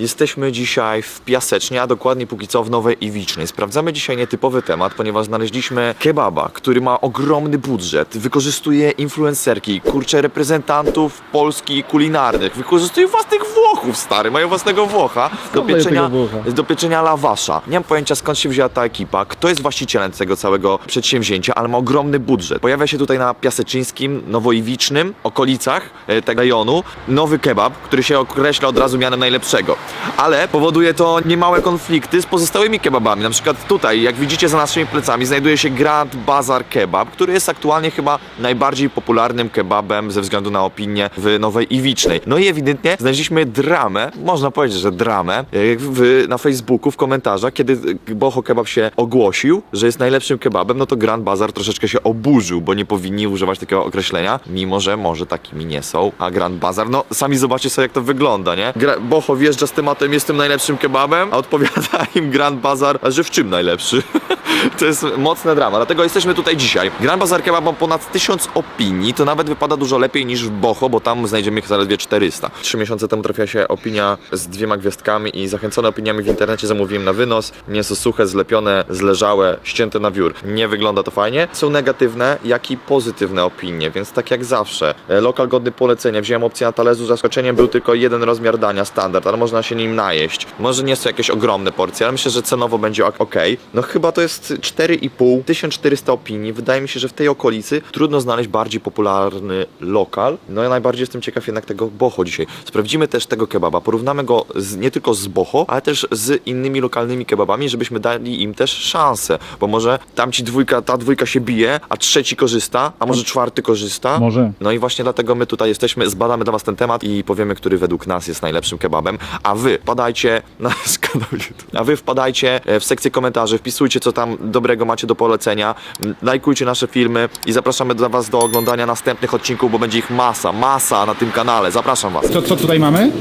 Jesteśmy dzisiaj w Piasecznie, a dokładnie póki co w Nowej Iwicznej. Sprawdzamy dzisiaj nietypowy temat, ponieważ znaleźliśmy kebaba, który ma ogromny budżet, wykorzystuje influencerki, kurcze reprezentantów Polski kulinarnych, wykorzystuje własnych Włochów, stary, mają własnego Włocha do pieczenia, do pieczenia lawasza. Nie mam pojęcia skąd się wzięła ta ekipa, kto jest właścicielem tego całego przedsięwzięcia, ale ma ogromny budżet. Pojawia się tutaj na Piaseczyńskim, Nowoiwicznym, okolicach e, tego rejonu nowy kebab, który się określa od razu mianem najlepszego. Ale powoduje to niemałe konflikty z pozostałymi kebabami. Na przykład tutaj, jak widzicie za naszymi plecami, znajduje się Grand Bazar Kebab, który jest aktualnie chyba najbardziej popularnym kebabem ze względu na opinię w Nowej Iwicznej. No i ewidentnie znaleźliśmy dramę, można powiedzieć, że dramę, e, w, na Facebooku w komentarzach, kiedy Boho Kebab się ogłosił, że jest najlepszym kebabem, no to Grand Bazar troszeczkę się oburzył, bo nie powinni używać takiego określenia, mimo że może takimi nie są. A Grand Bazar, no sami zobaczcie sobie jak to wygląda, nie? Gra, Boho wjeżdża z tematem jestem najlepszym kebabem, a odpowiada im Grand Bazar, że w czym najlepszy? to jest mocne drama, dlatego jesteśmy tutaj dzisiaj. Grand Bazar Kebab ma ponad 1000 opinii, to nawet wypada dużo lepiej niż w Boho, bo tam znajdziemy zaledwie 400. Trzy miesiące temu trafiła się opinia z dwiema gwiazdkami i zachęcony opiniami w internecie zamówiłem na wynos. Mięso suche, zlepione, zleżałe, ścięte na wiór. Nie wygląda to fajnie. Są negatywne, jak i pozytywne opinie, więc tak jak zawsze. E, Lokal godny polecenia. Wziąłem opcję na talerzu, zaskoczeniem był tylko jeden rozmiar dania, standard, ale można się nim najeść. Może nie są jakieś ogromne porcje, ale myślę, że cenowo będzie ok. No chyba to jest 4,5, 1400 opinii. Wydaje mi się, że w tej okolicy trudno znaleźć bardziej popularny lokal. No ja najbardziej jestem ciekaw jednak tego Boho dzisiaj. Sprawdzimy też tego kebaba, porównamy go z, nie tylko z Boho, ale też z innymi lokalnymi kebabami, żebyśmy dali im też szansę, bo może tamci dwójka, ta dwójka się bije, a trzeci korzysta, a może czwarty korzysta. Może. No i właśnie dlatego my tutaj jesteśmy, zbadamy dla was ten temat i powiemy, który według nas jest najlepszym kebabem, a wy wpadajcie na kanał YouTube. A wy wpadajcie e, w sekcję komentarzy, wpisujcie co tam dobrego macie do polecenia, lajkujcie nasze filmy i zapraszamy dla was do oglądania następnych odcinków, bo będzie ich masa, masa na tym kanale. Zapraszam was. Co, co tutaj mamy?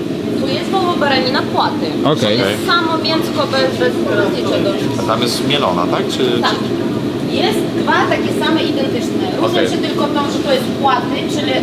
Tu jest woło baranina płaty. Okej. To jest samo mięsko bez, bez niczego. tam jest mielona, tak? Czy, Tak. Jest dwa takie same identyczne. Różnią Okej. się tylko tą, że to jest płaty, czyli e,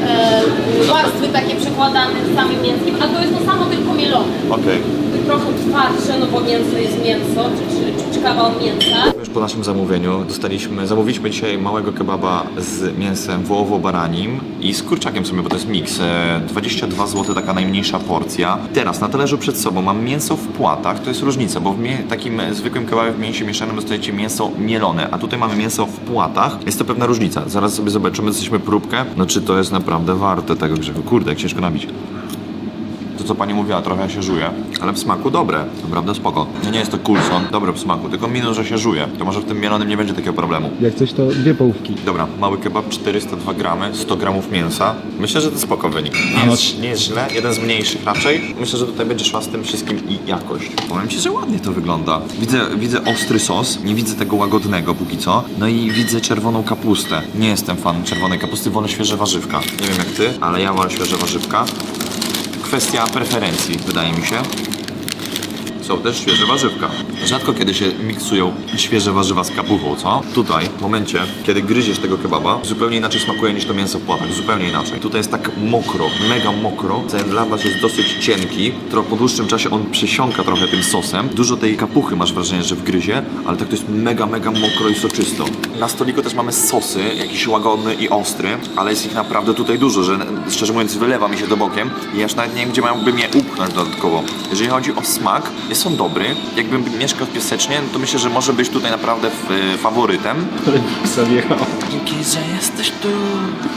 warstwy takie przekładane z samym mięskiem, a to jest to samo tylko mielone. Okej. Trochę twardsze, no bo mięso jest mięso, czy, czy, czy kawał mięsa. Już po naszym zamówieniu dostaliśmy, zamówiliśmy dzisiaj małego kebaba z mięsem wołowo-baranim i z kurczakiem w sumie, bo to jest miks. E, 22 zł taka najmniejsza porcja. Teraz na talerzu przed sobą mam mięso w płatach, to jest różnica, bo w takim e, zwykłym kebabie w mięsie mieszanym dostajecie mięso mielone, a tutaj mamy mięso w Jest to pewna różnica. Zaraz sobie zobaczymy, jesteśmy próbkę, no czy to jest naprawdę warte tego grzechu. Kurde, jak ciężko nabić. Co pani mówiła, trochę się żuje, ale w smaku dobre, naprawdę spoko. Nie, nie jest to Coulson, dobre w smaku, tylko minus, że się żuje. To może w tym mielonym nie będzie takiego problemu. Jak coś to dwie połówki. Dobra, mały kebab 402 gramy, 100 gramów mięsa. Myślę, że to spoko wynik. Nie no- jest, nie jest źle, jeden z mniejszych raczej. Myślę, że tutaj będzie szła z tym wszystkim i jakość. Powiem Ci, że ładnie to wygląda. Widzę, widzę ostry sos, nie widzę tego łagodnego póki co. No i widzę czerwoną kapustę. Nie jestem fan czerwonej kapusty, wolę świeże warzywka. Nie wiem jak Ty, ale ja wolę świeże warzywka. Kwestia preferencji, wydaje mi się. Są też świeże warzywka. Rzadko kiedy się miksują świeże warzywa z kapuchą, co? Tutaj, w momencie, kiedy gryziesz tego kebaba, zupełnie inaczej smakuje niż to mięso w płatach, zupełnie inaczej. Tutaj jest tak mokro, mega mokro. Ten lawasz jest dosyć cienki, to po dłuższym czasie on przesiąka trochę tym sosem. Dużo tej kapuchy masz wrażenie, że wgryzie, ale tak to jest mega, mega mokro i soczysto. Na stoliku też mamy sosy, jakiś łagodny i ostry, ale jest ich naprawdę tutaj dużo, że szczerze mówiąc wylewa mi się do bokiem i aż nawet nie wiem, gdzie miałbym je upchnąć dodatkowo. Jeżeli chodzi o smak, jest on dobry. Jakbym mieszkał w Piasecznie, to myślę, że może być tutaj naprawdę w, y, faworytem. sobie Dzięki, że jesteś tu.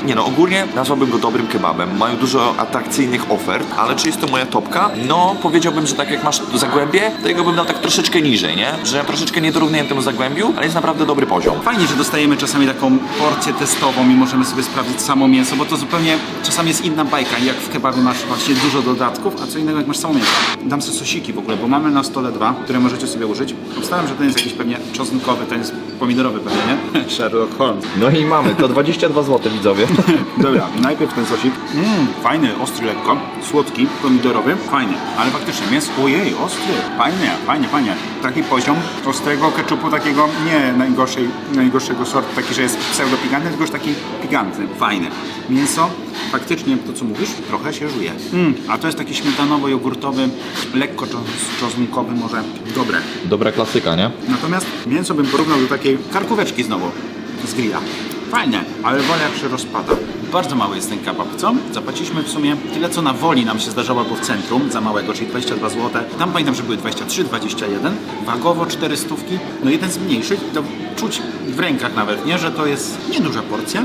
Nie no, ogólnie nazwałbym go dobrym kebabem. Mają dużo atrakcyjnych ofert, ale czy jest to moja topka? No, powiedziałbym, że tak jak masz Zagłębie, to jego bym dał tak troszeczkę niżej, nie? Że troszeczkę nie dorównuję temu Zagłębiu, ale jest naprawdę dobry poziom. Fajnie, że dostajemy czasami taką porcję testową i możemy sobie sprawdzić samo mięso, bo to zupełnie czasami jest inna bajka. Jak w kebabie masz właśnie dużo dodatków, a co innego jak masz samo mięso. Dam sobie sosiki w ogóle, bo mamy na stole dwa, które możecie sobie użyć. Obstawiam, że ten jest jakiś pewnie czosnkowy, ten jest pomidorowy pewnie, nie? Sherlock Holmes. No i mamy, to 22 zł widzowie. Dobra, najpierw ten sosik. Mmm, fajny, ostry lekko, słodki, pomidorowy, fajnie. Ale faktycznie mięso, ojej, ostry. Fajnie, fajnie, fajnie. Taki poziom ostrego keczupu takiego nie najgorszej, najgorszego sortu, taki, że jest pseudo pikantny, tylko już taki pikantny, fajny. Mięso faktycznie to co mówisz, trochę się żuje. Mm, a to jest taki śmietanowo-jogurtowy, lekko czos- czosnkowy może. Dobre. Dobra klasyka, nie? Natomiast mięso bym porównał do takiej karkóweczki znowu z grilla. Fajne, ale wola jak się rozpada. Bardzo mały jest ten kebab, co? Zapłaciliśmy w sumie tyle, co na woli nam się zdarzało albo w centrum za małego, czyli 22 zł. Tam pamiętam, że były 23, 21. Wagowo 400. No jeden z mniejszych, to czuć w rękach nawet, nie? Że to jest nieduża porcja.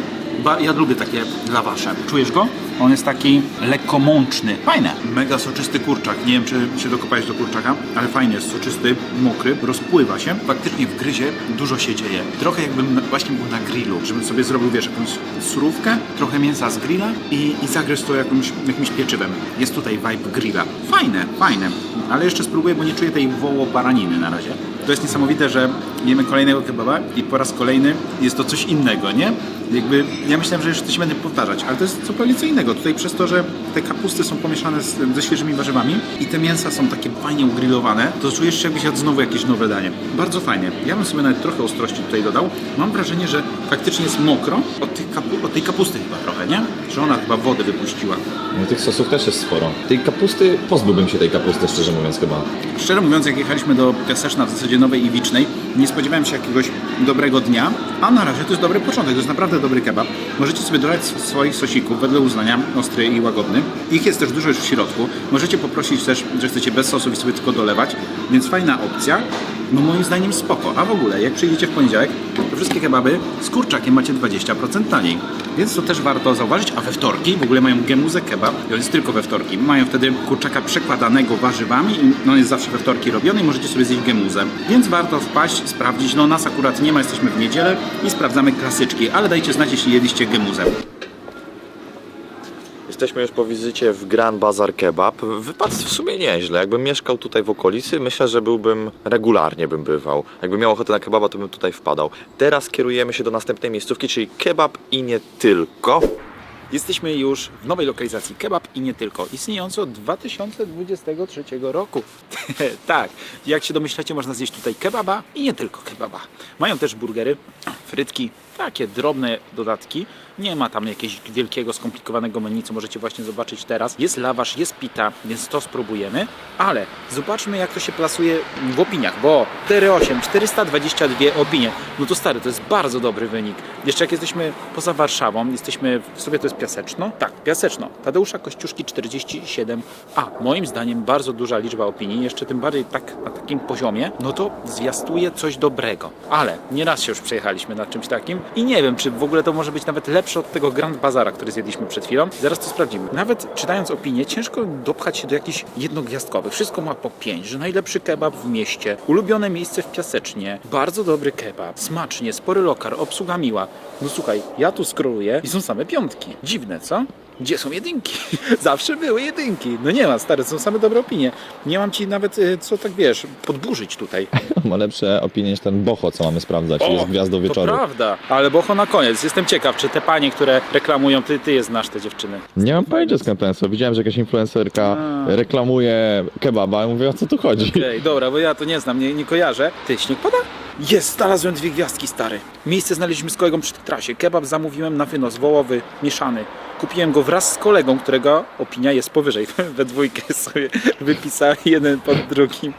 Ja lubię takie lawasze. Czujesz go? On jest taki lekko mączny. Fajne. Mega soczysty kurczak. Nie wiem, czy się dokopałeś do kurczaka, ale fajnie jest soczysty, mokry, rozpływa się. Faktycznie w gryzie dużo się dzieje. Trochę jakbym właśnie był na grillu, żebym sobie zrobił, wiesz, jakąś surówkę, trochę mięsa z grilla i, i zagryźć to jakimś, jakimś pieczywem. Jest tutaj vibe grilla. Fajne, fajne. Ale jeszcze spróbuję, bo nie czuję tej woło-baraniny na razie. To jest niesamowite, że jemy kolejnego kebaba i po raz kolejny jest to coś innego, nie? Jakby, ja myślałem, że już to się będę powtarzać, ale to jest zupełnie co innego. Tutaj przez to, że te kapusty są pomieszane z, ze świeżymi warzywami i te mięsa są takie fajnie ugrillowane, to czujesz się jakbyś jadł znowu jakieś nowe danie. Bardzo fajnie. Ja bym sobie nawet trochę ostrości tutaj dodał. Mam wrażenie, że faktycznie jest mokro od, tych kapu- od tej kapusty chyba trochę, nie? Że ona chyba wodę wypuściła. No, tych sosów też jest sporo. Tej kapusty, pozbyłbym się tej kapusty, szczerze mówiąc chyba. Szczerze mówiąc, jak jechaliśmy do Piaseczna w zasadzie Nowej i Wicznej, nie spodziewałem się jakiegoś dobrego dnia, a na razie to jest dobry początek, to jest naprawdę dobry kebab. Możecie sobie dodać swoich sosików wedle uznania, ostry i łagodny. Ich jest też dużo już w środku. Możecie poprosić też, że chcecie bez sosów i sobie tylko dolewać, więc fajna opcja. No moim zdaniem spoko. A w ogóle, jak przyjdziecie w poniedziałek, to wszystkie kebaby z kurczakiem macie 20% taniej. Więc to też warto zauważyć. A we wtorki w ogóle mają gemuzę kebab. I on jest tylko we wtorki. Mają wtedy kurczaka przekładanego warzywami i on jest zawsze we wtorki robiony i możecie sobie zjeść gemuzę. Więc warto wpaść, sprawdzić. No nas akurat nie ma, jesteśmy w niedzielę i sprawdzamy klasyczki. Ale dajcie znać, jeśli jedliście gemuzę. Jesteśmy już po wizycie w Grand Bazar Kebab. Wypadł w sumie nieźle. Jakbym mieszkał tutaj w okolicy, myślę, że byłbym regularnie bym bywał. Jakbym miał ochotę na kebaba, to bym tutaj wpadał. Teraz kierujemy się do następnej miejscówki, czyli kebab i nie tylko. Jesteśmy już w nowej lokalizacji kebab i nie tylko. Istniejący od 2023 roku. tak, jak się domyślacie, można zjeść tutaj kebaba i nie tylko kebaba. Mają też burgery, frytki, takie drobne dodatki. Nie ma tam jakiegoś wielkiego, skomplikowanego menu, co możecie właśnie zobaczyć teraz. Jest lawasz, jest pita, więc to spróbujemy. Ale zobaczmy, jak to się plasuje w opiniach, bo 4,8, 422 opinie. No to stary, to jest bardzo dobry wynik. Jeszcze jak jesteśmy poza Warszawą, jesteśmy w sobie to jest Piaseczno? Tak, Piaseczno. Tadeusza Kościuszki 47. A moim zdaniem bardzo duża liczba opinii, jeszcze tym bardziej tak na takim poziomie, no to zwiastuje coś dobrego. Ale nieraz się już przejechaliśmy nad czymś takim i nie wiem, czy w ogóle to może być nawet lepsze od tego Grand Bazara, który zjedliśmy przed chwilą. Zaraz to sprawdzimy. Nawet czytając opinie, ciężko dopchać się do jakichś jednogwiazdkowych. Wszystko ma po pięć, że najlepszy kebab w mieście, ulubione miejsce w Piasecznie, bardzo dobry kebab, smacznie, spory lokar, obsługa miła. No słuchaj, ja tu scrolluję i są same piątki. Dziwne, co? Gdzie są jedynki? Zawsze były jedynki. No nie ma, stary, są same dobre opinie. Nie mam ci nawet, y, co tak wiesz, podburzyć tutaj. Ma lepsze opinie niż ten Bocho, co mamy sprawdzać. jest gwiazdą To wieczoru. prawda, ale bocho na koniec. Jestem ciekaw, czy te panie, które reklamują, ty, ty je znasz, te dziewczyny. Nie mam pojęcia skąd ten są. Widziałem, że jakaś influencerka reklamuje kebaba. Ja mówię, o co tu chodzi? Okej, dobra, bo ja to nie znam, nie, nie kojarzę. Ty, śnieg pada? Jest, znalazłem dwie gwiazdki, stary. Miejsce znaleźliśmy z kolegą przy trasie. Kebab zamówiłem na wynos, wołowy, mieszany. Kupiłem go wraz z kolegą, którego opinia jest powyżej. We dwójkę sobie wypisali jeden pod drugim.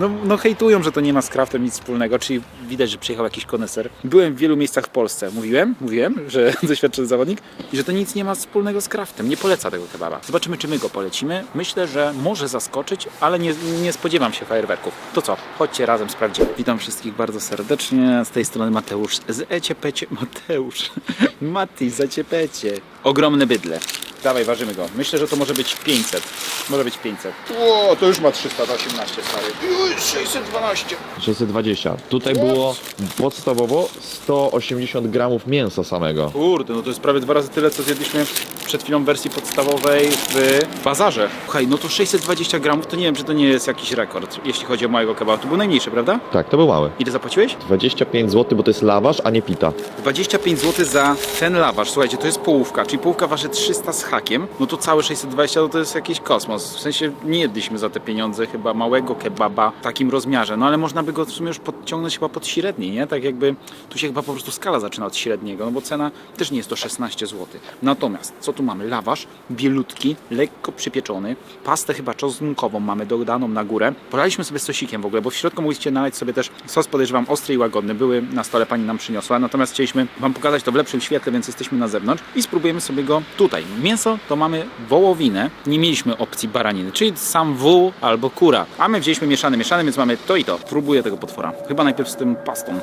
No, no hejtują, że to nie ma z craftem nic wspólnego, czyli widać, że przyjechał jakiś koneser. Byłem w wielu miejscach w Polsce. Mówiłem, mówiłem, że doświadczony zawodnik i że to nic nie ma wspólnego z craftem. Nie poleca tego kebaba. Zobaczymy, czy my go polecimy. Myślę, że może zaskoczyć, ale nie, nie spodziewam się fajerwerków. To co? Chodźcie razem sprawdzimy. Witam wszystkich bardzo serdecznie. Z tej strony Mateusz z Eciepecie. Mateusz. Mati z Eciepecie. Ogromne bydle. Dawaj, ważymy go. Myślę, że to może być 500. Może być 500. O, to już ma 318, stary. Uj, 612. 620. Tutaj było podstawowo 180 gramów mięsa samego. Kurde, no to jest prawie dwa razy tyle, co zjedliśmy przed chwilą w wersji podstawowej w bazarze. Słuchaj, no to 620 gramów, to nie wiem, czy to nie jest jakiś rekord, jeśli chodzi o mojego kebaba. To był najmniejszy, prawda? Tak, to był mały. Ile zapłaciłeś? 25 zł, bo to jest lawasz, a nie pita. 25 zł za ten lawasz. Słuchajcie, to jest połówka, czyli połówka waży 300 z hakiem, no to całe 620 to, to jest jakiś kosmos. W sensie nie jedliśmy za te pieniądze chyba małego kebaba w takim rozmiarze, no ale można by go w sumie już podciągnąć chyba pod średni, nie? Tak jakby tu się chyba po prostu skala zaczyna od średniego, no bo cena też nie jest to 16 zł. Natomiast co tu mamy? Lawasz, bielutki, lekko przypieczony, pastę chyba czosnkową mamy dodaną na górę. Polaliśmy sobie sosikiem w ogóle, bo w środku mogliście nalać sobie też sos, podejrzewam, ostry i łagodny. Były na stole, pani nam przyniosła, natomiast chcieliśmy wam pokazać to w lepszym świetle, więc jesteśmy na zewnątrz i spróbujemy sobie go tutaj. Mięso to mamy wołowinę, nie mieliśmy opcji baraniny, czyli sam wół albo kura. A my wzięliśmy mieszany, mieszany, więc mamy to i to. Próbuję tego potwora. Chyba najpierw z tym pastą.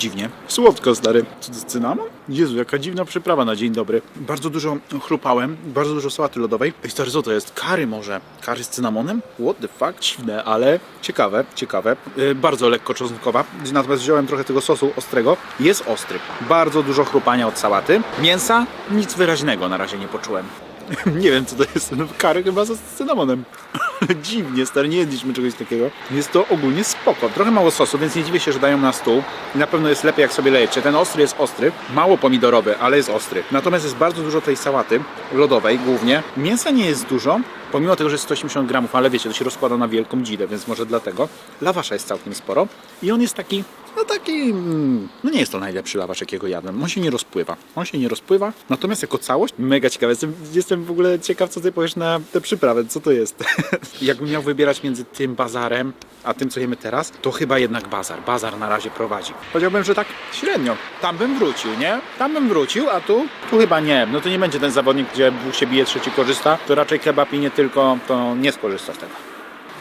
Dziwnie. Słodko, stary. Co to jest cynamon? Jezu, jaka dziwna przyprawa na dzień dobry. Bardzo dużo chrupałem, bardzo dużo sałaty lodowej. Ej, stary, co to jest? Kary może? Kary z cynamonem? What the fuck? Dziwne, ale ciekawe, ciekawe. Yy, bardzo lekko czosnkowa. Natomiast wziąłem trochę tego sosu ostrego. Jest ostry. Bardzo dużo chrupania od sałaty. Mięsa? Nic wyraźnego na razie nie poczułem. nie wiem, co to jest. No, kary chyba z cynamonem. Dziwnie, stary, nie jedliśmy czegoś takiego. Jest to ogólnie spoko. Trochę mało sosu, więc nie dziwię się, że dają na stół. I na pewno jest lepiej, jak sobie lejecie. Ten ostry jest ostry, mało pomidorowy, ale jest ostry. Natomiast jest bardzo dużo tej sałaty, lodowej głównie. Mięsa nie jest dużo, pomimo tego, że jest 180 gramów, ale wiecie, to się rozkłada na wielką dzidę, więc może dlatego. Lawasza jest całkiem sporo i on jest taki, no taki, mm, no nie jest to najlepszy lawasz, jakiego jadłem. On się nie rozpływa. On się nie rozpływa, natomiast jako całość mega ciekawe. Jestem, jestem w ogóle ciekaw, co ty powiesz na tę przyprawę, co to jest. Jakbym miał wybierać między tym bazarem, a tym, co jemy teraz, to chyba jednak bazar. Bazar na razie prowadzi. Powiedziałbym, że tak średnio. Tam bym wrócił, nie? Tam bym wrócił, a tu? Tu chyba nie. No to nie będzie ten zawodnik, gdzie dwóch się bije, trzeci korzysta. To raczej kebab i nie tylko, to nie skorzysta z tego.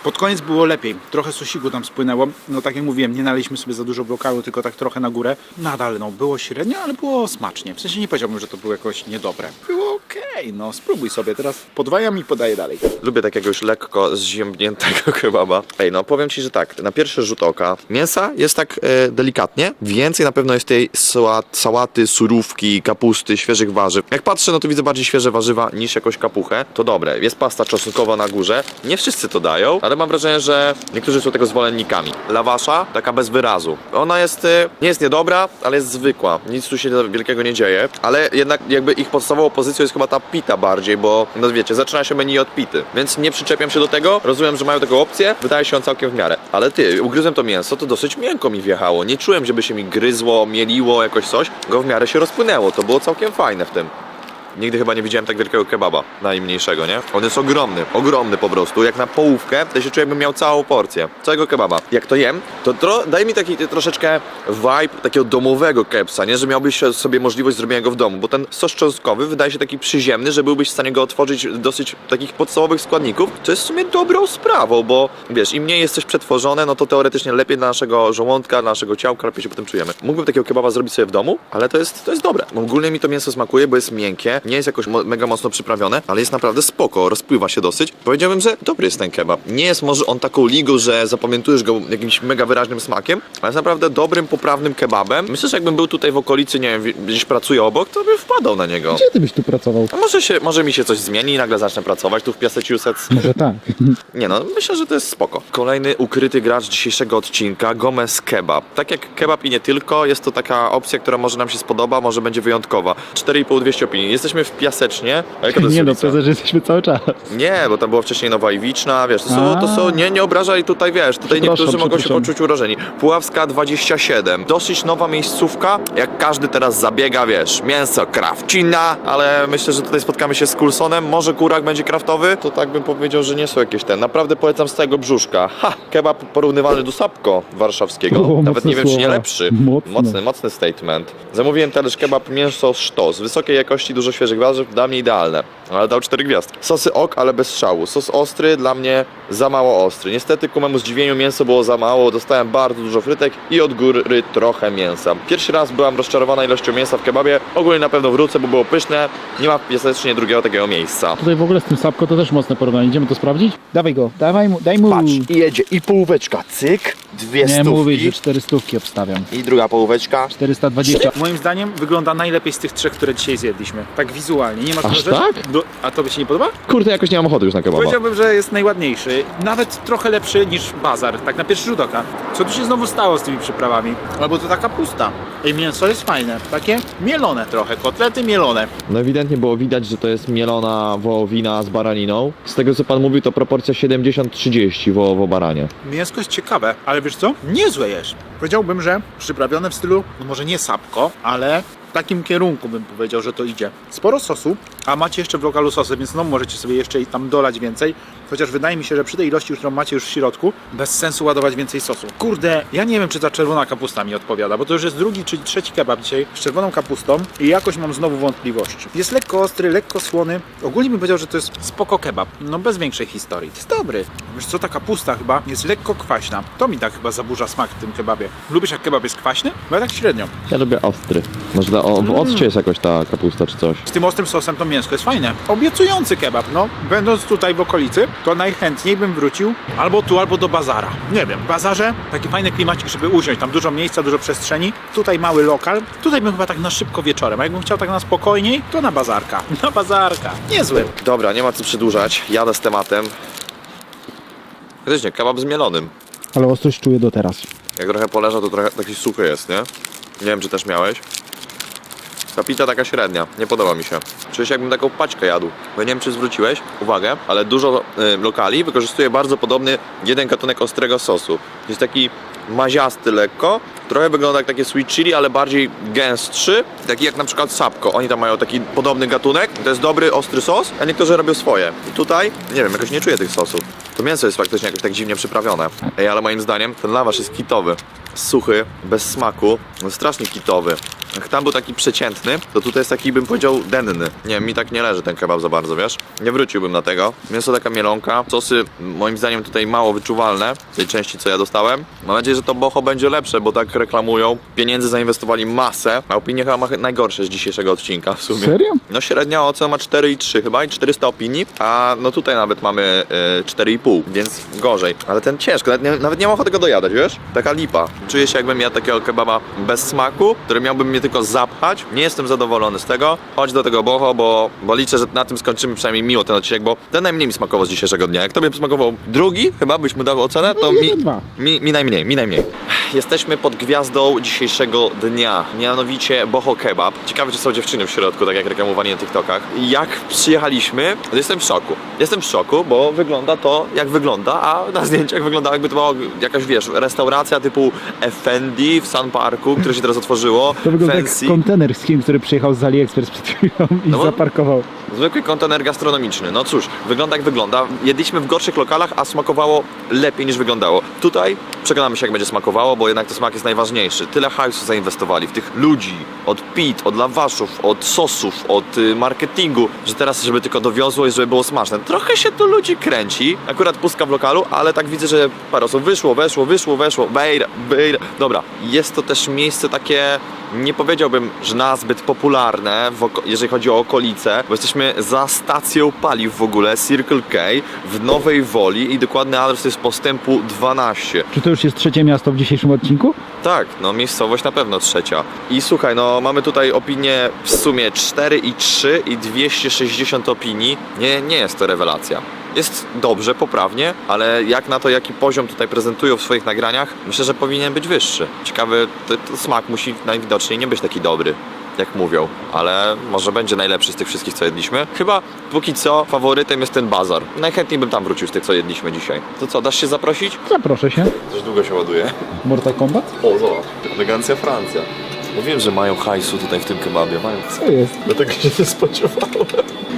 Pod koniec było lepiej. Trochę sosiku tam spłynęło. No tak jak mówiłem, nie naliśmy sobie za dużo blokaru, tylko tak trochę na górę. Nadal no, było średnio, ale było smacznie. W sensie nie powiedziałbym, że to było jakoś niedobre. Było okej, no spróbuj sobie. Teraz podwajam i podaję dalej. Lubię takiego już lekko zziębniętego kebaba. Ej, no powiem ci, że tak, na pierwszy rzut oka mięsa jest tak e, delikatnie, więcej na pewno jest tej sałat, sałaty, surówki, kapusty, świeżych warzyw. Jak patrzę, no to widzę bardziej świeże warzywa niż jakąś kapuchę. To dobre, jest pasta czosnkowa na górze. Nie wszyscy to dają, ale mam wrażenie, że niektórzy są tego zwolennikami. Lawasza, taka bez wyrazu. Ona jest, e, nie jest niedobra, ale jest zwykła. Nic tu się wielkiego nie dzieje, ale jednak jakby ich podstawową pozycją jest chyba ta pita bardziej, bo no wiecie, zaczyna się menu od pity, więc nie przyczepiam się do tego. Rozumiem, że mają taką opcję, wydaje się on całkiem w miarę. Ale ty, ugryzłem to mięso, to dosyć miękko mi wjechało. Nie czułem, żeby się mi gryzło, mieliło jakoś coś. Go w miarę się rozpłynęło, to było całkiem fajne w tym. Nigdy chyba nie widziałem tak wielkiego kebaba, najmniejszego, nie? On jest ogromny, ogromny po prostu. Jak na połówkę, to się czuję, jakbym miał całą porcję, całego kebaba. Jak to jem, to daje mi taki troszeczkę vibe takiego domowego kepsa, nie? Że miałbyś sobie możliwość zrobienia go w domu, bo ten sos cząstkowy wydaje się taki przyziemny, że byłbyś w stanie go otworzyć dosyć takich podstawowych składników, co jest w sumie dobrą sprawą, bo wiesz, im mniej jest coś przetworzone, no to teoretycznie lepiej dla naszego żołądka, dla naszego ciałka, lepiej się potem czujemy. Mógłbym takiego kebaba zrobić sobie w domu, ale to jest, to jest dobre. Ogólnie mi to mięso smakuje, bo jest miękkie, nie jest jakoś mo- mega mocno przyprawione, ale jest naprawdę spoko, rozpływa się dosyć. Powiedziałbym, że dobry jest ten kebab. Nie jest może on taką ligą, że zapamiętujesz go jakimś mega wyraźnym smakiem, ale jest naprawdę dobrym, poprawnym kebabem. Myślę, że jakbym był tutaj w okolicy, nie wiem, gdzieś pracuję obok, to bym wpadał na niego. Gdzie ty byś tu pracował? A może, się, może mi się coś zmieni i nagle zacznę pracować tu w Massachusetts. Może tak. Nie no, myślę, że to jest spoko. Kolejny ukryty gracz dzisiejszego odcinka, Gomez Kebab. Tak jak kebab i nie tylko, jest to taka opcja, która może nam się spodoba, może będzie wyjątkowa. 4,5 200 opinii. Jesteśmy w Piasecznie. A jaka to jest Nie no, ulica? przecież jesteśmy cały czas. Nie, bo tam była wcześniej Nowa Iwiczna, wiesz, to są, to są nie, nie obrażaj tutaj, wiesz, tutaj Przepraszam, niektórzy mogą się przepraszam. poczuć urażeni. Puławska 27, dosyć nowa miejscówka, jak każdy teraz zabiega, wiesz, mięso krawcina, ale myślę, że tutaj spotkamy się z Coulsonem, może kurak będzie kraftowy, to tak bym powiedział, że nie są jakieś ten, naprawdę polecam z tego brzuszka. Ha, kebab porównywalny do Sapko warszawskiego, O, nawet mocne nie wiem, czy nie słowa. lepszy. Mocno. Mocny, mocny statement. Zamówiłem talerz kebab mięso sztos, wysokiej jakości, dużo świeżych warzyw, dla mnie idealne, ale dał 4 gwiazd. Sosy ok, ale bez szału. Sos ostry dla mnie za mało ostry. Niestety ku memu zdziwieniu mięso było za mało, dostałem bardzo dużo frytek i od góry trochę mięsa. Pierwszy raz byłam rozczarowana ilością mięsa w kebabie, ogólnie na pewno wrócę, bo było pyszne, nie ma piasecznie drugiego takiego miejsca. Tutaj w ogóle z tym sapko to też mocne porównanie. Idziemy to sprawdzić? Dawaj go, dawaj mu, daj mu. Patrz, i jedzie i połóweczka, cyk, dwie Nie mówić, że stówki cztery stówki obstawiam. i druga połóweczka. 420. Moim zdaniem wygląda najlepiej z tych trzech, które dzisiaj zjedliśmy. Tak wizualnie. Nie ma Aż wrażenia- tak? Do, a to by się nie podoba? Kurde, jakoś nie mam ochoty już na kebaba. Powiedziałbym, że jest najładniejszy. nawet trochę lepszy niż bazar, tak na pierwszy rzut oka. Co tu się znowu stało z tymi przyprawami? Albo to taka pusta. I mięso jest fajne, takie mielone trochę, kotlety mielone. No ewidentnie było widać, że to jest mielona wołowina z baraniną. Z tego co pan mówił, to proporcja 70-30 wołowo-baranie. Mięsko jest ciekawe, ale wiesz co? Niezłe jest. Powiedziałbym, że przyprawione w stylu, no może nie sapko, ale w takim kierunku bym powiedział, że to idzie. Sporo sosu, a macie jeszcze w lokalu sosy, więc no możecie sobie jeszcze i tam dolać więcej. Chociaż wydaje mi się, że przy tej ilości, którą macie już w środku, bez sensu ładować więcej sosu. Kurde, ja nie wiem, czy ta czerwona kapusta mi odpowiada, bo to już jest drugi czy trzeci kebab dzisiaj z czerwoną kapustą i jakoś mam znowu wątpliwości. Jest lekko ostry, lekko słony. Ogólnie bym powiedział, że to jest spoko kebab, no bez większej historii. Jest dobry. Wiesz co, ta kapusta chyba jest lekko kwaśna. To mi tak chyba zaburza smak w tym kebabie. Lubisz jak kebab jest kwaśny? Bo ja tak średnio. Ja lubię ostry. Może dla, o, w occie jest jakoś ta kapusta czy coś. Z tym ostrym sosem to mięsko jest fajne. Obiecujący kebab, no. Będąc tutaj w okolicy, to najchętniej bym wrócił albo tu, albo do bazara. Nie wiem, w bazarze taki fajny klimacik, żeby usiąść. Tam dużo miejsca, dużo przestrzeni. Tutaj mały lokal. Tutaj bym chyba tak na szybko wieczorem. A jakbym chciał tak na spokojniej, to na bazarka. Na bazarka. Niezły. Dobra, nie ma co przedłużać. Jadę z tematem. Faktycznie, kebab z mielonym. Ale ostrość czuję do teraz. Jak trochę poleżał, to trochę taki suchy jest, nie? Nie wiem, czy też miałeś. Ta pita taka średnia, nie podoba mi się. Czuję jakbym taką paczkę jadł. Bo nie wiem, czy zwróciłeś uwagę, ale dużo y, lokali wykorzystuje bardzo podobny jeden gatunek ostrego sosu. Jest taki maziasty lekko, trochę wygląda jak takie sweet chili, ale bardziej gęstszy, taki jak na przykład sapko. Oni tam mają taki podobny gatunek, to jest dobry, ostry sos, a niektórzy robią swoje. I tutaj, nie wiem, jakoś nie czuję tych sosów. To mięso jest faktycznie jakoś tak dziwnie przyprawione. Ej, ale moim zdaniem ten lawasz jest kitowy. Suchy, bez smaku, no strasznie kitowy. Jak tam był taki przeciętny, to tutaj jest taki, bym powiedział, denny. Nie mi tak nie leży ten kebab za bardzo, wiesz? Nie wróciłbym na tego. Mięso taka mielonka, sosy moim zdaniem tutaj mało wyczuwalne, z tej części co ja dostałem. Mam nadzieję, że to boho będzie lepsze, bo tak reklamują. Pieniędzy zainwestowali masę, a opinie chyba ma najgorsze z dzisiejszego odcinka w sumie. Serio? No średnia ocena ma 4,3 chyba i 400 opinii, a no tutaj nawet mamy y, 4,5, więc gorzej. Ale ten ciężko, nawet nie, nawet nie mam ochoty tego dojadać, wiesz? Taka lipa. Czuję się jakbym jadł takiego kebaba bez smaku, który miałby mnie tylko zapchać. Nie jestem zadowolony z tego. Chodź do tego boho, bo, bo liczę, że na tym skończymy przynajmniej miło ten odcinek, bo ten najmniej mi smakował z dzisiejszego dnia. Jak tobie smakował drugi, chyba byś mu dał ocenę, to mi, jeden, dwa. mi, mi najmniej, mi najmniej. Jesteśmy pod gwiazdą dzisiejszego dnia, mianowicie Boho Kebab. Ciekawe, czy są dziewczyny w środku, tak jak reklamowali na TikTokach. Jak przyjechaliśmy, to jestem w szoku. Jestem w szoku, bo wygląda to jak wygląda, a na zdjęciach wygląda jakby to była jakaś, wiesz, restauracja typu Effendi w Sun Parku, które się teraz otworzyło. To wygląda Fancy. jak kontener z kim, który przyjechał z AliExpress przed chwilą i No zaparkował. Zwykły kontener gastronomiczny. No cóż, wygląda jak wygląda. Jedliśmy w gorszych lokalach, a smakowało lepiej niż wyglądało. Tutaj przekonamy się jak będzie smakowało, bo jednak ten smak jest najważniejszy. Tyle hajsu zainwestowali w tych ludzi, od pit, od lawaszów, od sosów, od y, marketingu, że teraz żeby tylko dowiozło i żeby było smaczne. Trochę się tu ludzi kręci. Akurat pustka w lokalu, ale tak widzę, że parę osób wyszło, weszło, wyszło, weszło. Bejra, bejra. Dobra, jest to też miejsce takie nie powiedziałbym, że nazbyt popularne, jeżeli chodzi o okolice, bo jesteśmy za stacją paliw w ogóle, Circle K, w Nowej Woli i dokładny adres jest postępu 12. Czy to już jest trzecie miasto w dzisiejszym odcinku? Tak, no miejscowość na pewno trzecia. I słuchaj, no mamy tutaj opinie w sumie 4,3 i 260 opinii. Nie, nie jest to rewelacja. Jest dobrze, poprawnie, ale jak na to, jaki poziom tutaj prezentują w swoich nagraniach, myślę, że powinien być wyższy. Ciekawy, to, to smak musi najwidoczniej nie być taki dobry. Jak mówią, ale może będzie najlepszy z tych wszystkich, co jedliśmy. Chyba póki co faworytem jest ten bazar. Najchętniej bym tam wrócił z tych, co jedliśmy dzisiaj. To co, dasz się zaprosić? Zaproszę się. Coś długo się ładuje. Mortal Kombat? O, zobacz. Elegancja Francja. Mówiłem, że mają hajsu tutaj w tym kebabie. Mają. Co jest? Dlatego się nie spodziewałem.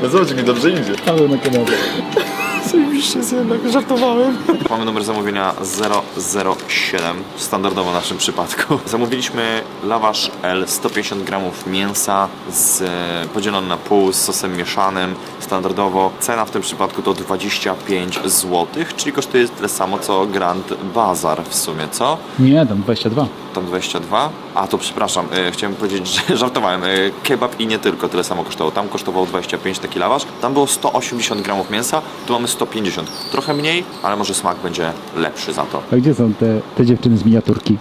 No zobacz, mi dobrze idzie. Paweł na kebabie. jest jednak, żartowałem. Mamy numer zamówienia 007, standardowo w naszym przypadku. Zamówiliśmy lawasz L, 150 gramów mięsa z, podzielony na pół z sosem mieszanym. Standardowo cena w tym przypadku to 25 zł, czyli kosztuje tyle samo co Grand Bazar w sumie, co? Nie, tam 22. Tam 22. A to przepraszam, e, chciałem powiedzieć, że żartowałem. E, kebab i nie tylko tyle samo kosztowało. Tam kosztował 25 taki lawasz. Tam było 180 gramów mięsa, tu mamy 150. Trochę mniej, ale może smak będzie lepszy za to. A gdzie są te, te dziewczyny z miniaturki?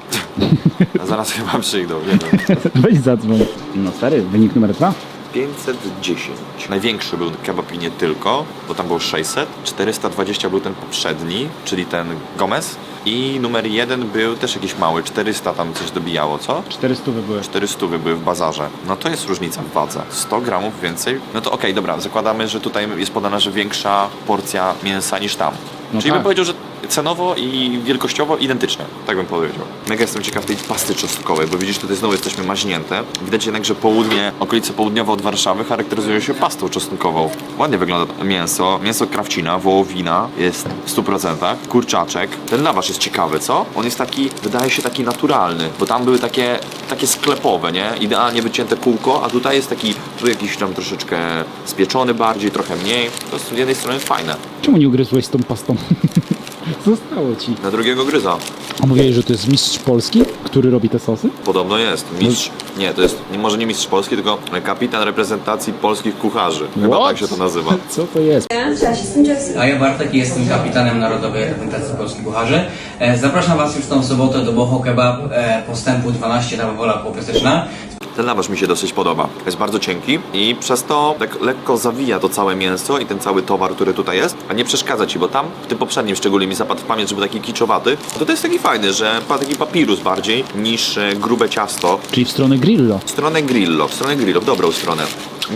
Zaraz chyba przyjdą, nie wiem. Weź zadzwoń. No stary, wynik numer dwa. 510. zrobić. Największy był kebab i nie tylko, bo tam było 600. 420 był ten poprzedni, czyli ten Gomez. I numer jeden był też jakiś mały, 400 tam coś dobijało, co? 400 były. 400 były w bazarze. No to jest różnica w wadze. 100 gramów więcej. No to okej, dobra, zakładamy, że tutaj jest podana, że większa porcja mięsa niż tam. No Czyli tak. bym powiedział, że cenowo i wielkościowo identyczne. Tak bym powiedział. Mega jestem ciekaw tej pasty czosnkowej, bo widzisz, tutaj znowu jesteśmy maźnięte. Widać jednak, że południe, okolice południowe od Warszawy charakteryzują się pastą czosnkową. Ładnie wygląda mięso. Mięso krawcina, wołowina jest w 100%. Kurczaczek. Ten lawasz jest ciekawy, co? On jest taki, wydaje się taki naturalny, bo tam były takie, takie sklepowe, nie? Idealnie wycięte kółko, a tutaj jest taki, tu jakiś tam troszeczkę spieczony bardziej, trochę mniej. To jest z jednej strony fajne. Czemu nie ugryzłeś z tą pastą? Zostało ci. Na drugiego gryza. A mówiłeś, że to jest mistrz Polski, który robi te sosy? Podobno jest. Mistrz. Nie, to jest nie, może nie mistrz Polski, tylko kapitan reprezentacji polskich kucharzy. Chyba What? tak się to nazywa. Co to jest? Cześć, jestem Jessie. A ja Bartek i jestem kapitanem Narodowej Reprezentacji Polskich Kucharzy. E, Zapraszam Was już tą sobotę do Boho Kebab e, postępu 12 na Wola Popytyczna. Ten lawasz mi się dosyć podoba. Jest bardzo cienki i przez to tak lekko zawija to całe mięso i ten cały towar, który tutaj jest, a nie przeszkadza ci, bo tam w tym poprzednim szczególnie mi zapadł w pamięć, że był taki kiczowaty. To to jest taki fajny, że taki papirus bardziej niż e, grube ciasto. Czyli w stronę grillo. W stronę grillo, w stronę grillo, w dobrą stronę.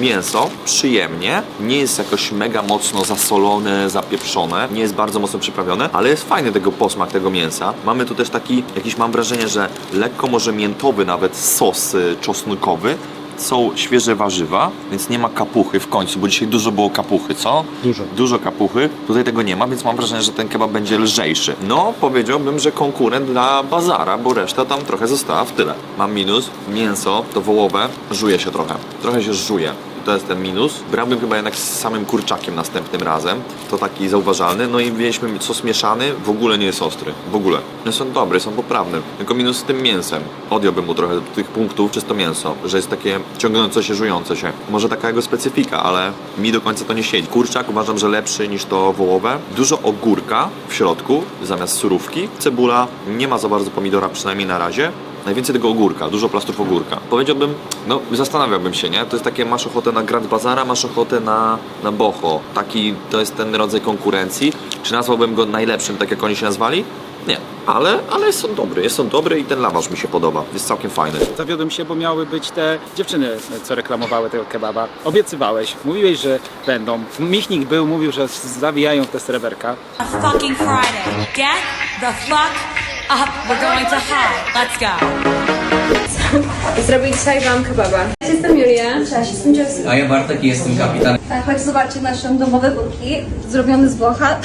Mięso przyjemnie, nie jest jakoś mega mocno zasolone, zapieprzone, nie jest bardzo mocno przyprawione, ale jest fajny tego posmak tego mięsa. Mamy tu też taki, jakiś mam wrażenie, że lekko może miętowy nawet sos y, czosnkowy. Są świeże warzywa, więc nie ma kapuchy w końcu, bo dzisiaj dużo było kapuchy, co? Dużo. Dużo kapuchy. Tutaj tego nie ma, więc mam wrażenie, że ten kebab będzie lżejszy. No, powiedziałbym, że konkurent dla bazara, bo reszta tam trochę została w tyle. Mam minus, mięso, to wołowe, żuje się trochę. Trochę się żuje. To jest ten minus. Brałbym chyba jednak z samym kurczakiem następnym razem. To taki zauważalny. No i mieliśmy sos mieszany, w ogóle nie jest ostry. W ogóle. No są dobre, są poprawne. Tylko minus z tym mięsem. Odjąłbym mu trochę tych punktów przez to mięso, że jest takie ciągnące się, żujące się. Może taka jego specyfika, ale mi do końca to nie siedzi. Kurczak uważam, że lepszy niż to wołowe. Dużo ogórka w środku zamiast surówki. Cebula, nie ma za bardzo pomidora, przynajmniej na razie. Najwięcej tego ogórka, dużo plastów ogórka. Powiedziałbym, no zastanawiałbym się, nie? To jest takie, masz ochotę na Grand Bazara, masz ochotę na, na Boho. Taki, to jest ten rodzaj konkurencji. Czy nazwałbym go najlepszym, tak jak oni się nazwali? Nie, ale, ale jest on dobry, jest on dobry i ten lawasz mi się podoba. Jest całkiem fajny. Zawiodłem się, bo miały być te dziewczyny, co reklamowały tego kebaba. Obiecywałeś, mówiłeś, że będą. Michnik był, mówił, że zawijają w te sreberka. a fucking Friday. Get the fuck up. We're going to high. Let's go. Zrobię dzisiaj wam kebaba. Cześć, jestem Julia. Cześć, jestem Jessie. A ja Bartek i jestem kapitanem Tak, chodź zobaczyć nasze domowe buki, zrobione z Włocha.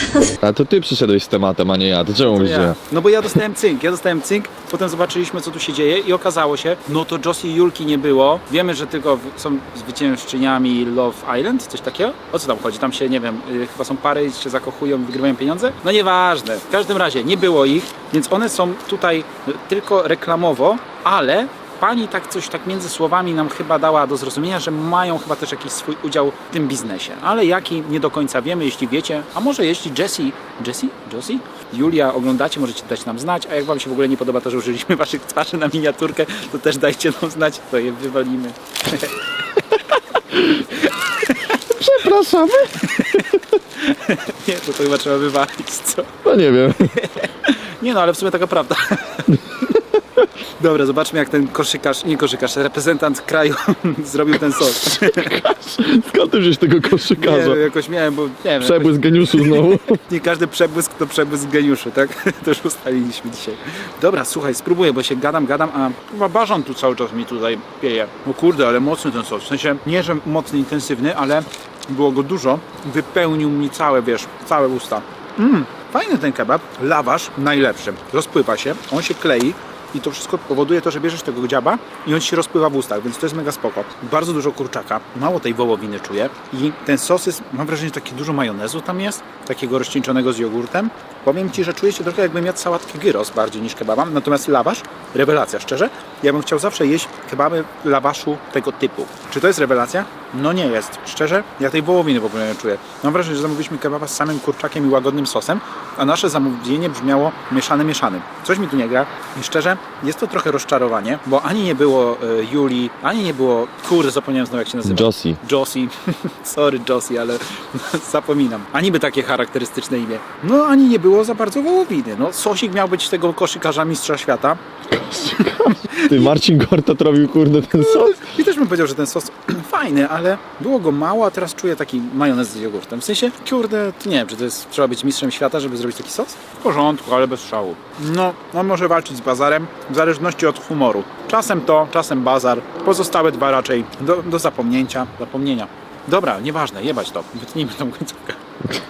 A to ty przyszedłeś z tematem, a nie ja. To czemu mówisz, że ja? No bo ja dostałem cynk, ja dostałem cynk, potem zobaczyliśmy co tu się dzieje i okazało się, no to Josie i Julki nie było. Wiemy, że tylko są zwyciężczyniami Love Island, coś takiego. O co tam chodzi? Tam się, nie wiem, y, chyba są pary się zakochują wygrywają pieniądze? No nieważne. W każdym razie nie było ich, więc one są tutaj y, tylko reklamowo, ale Pani tak coś tak między słowami nam chyba dała do zrozumienia, że mają chyba też jakiś swój udział w tym biznesie. Ale jaki nie do końca wiemy, jeśli wiecie, a może jeśli Jessie, Jessie? Josie? Julia oglądacie, możecie dać nam znać, a jak wam się w ogóle nie podoba to, że użyliśmy waszych twarzy na miniaturkę, to też dajcie nam znać, to je wywalimy. Przepraszamy? Nie, to, to chyba trzeba wywalić, co? No nie wiem. Nie no, ale w sumie taka prawda. Dobra, zobaczmy jak ten koszykarz, nie koszykarz, reprezentant kraju zrobił ten sos. Skąd ty wziąłeś tego Nie, koszykarza? jakoś miałem, bo nie wiem. Przebłysk geniuszu znowu. Nie każdy przebłysk to przebłysk geniuszy, tak? To już ustaliliśmy dzisiaj. Dobra, słuchaj, spróbuję, bo się gadam, gadam, a chyba bażan tu cały czas mi tutaj pieje. No kurde, ale mocny ten sos. W sensie, nie, że mocny, intensywny, ale było go dużo. Wypełnił mi całe, wiesz, całe usta. Mmm, fajny ten kebab. Lawasz najlepszy. Rozpływa się, on się klei. I to wszystko powoduje to, że bierzesz tego dziaba i on ci się rozpływa w ustach, więc to jest mega spoko. Bardzo dużo kurczaka, mało tej wołowiny czuję i ten sos jest, mam wrażenie, że taki dużo majonezu tam jest, takiego rozcieńczonego z jogurtem Powiem Ci, że czuję się trochę jakbym jadł sałatkę gyros bardziej niż kebaba, natomiast lawasz, rewelacja, szczerze. Ja bym chciał zawsze jeść kebaby lawaszu tego typu. Czy to jest rewelacja? No nie jest. Szczerze, ja tej wołowiny w ogóle nie czuję. Mam wrażenie, że zamówiliśmy kebaba z samym kurczakiem i łagodnym sosem, a nasze zamówienie brzmiało mieszany mieszanym. Coś mi tu nie gra i szczerze, jest to trochę rozczarowanie, bo ani nie było e, Julii, ani nie było, kurde, zapomniałem znowu jak się nazywa. Josie. Josie. Sorry Josie, ale zapominam. A niby takie charakterystyczne imię. No ani nie było za bardzo wołowiny. No sosik miał być tego koszykarza mistrza świata. Ty, Marcin Gortat robił kurde ten sos? I też bym powiedział, że ten sos fajny, ale było go mało, a teraz czuję taki majonez z jogurtem. W sensie, kurde, to nie wiem, czy to jest, trzeba być mistrzem świata, żeby zrobić taki sos? W porządku, ale bez szału. No, on może walczyć z bazarem, w zależności od humoru. Czasem to, czasem bazar. Pozostałe dwa raczej do, do zapomnięcia, zapomnienia. Dobra, nieważne, jebać to. Wytnijmy tą końcówkę.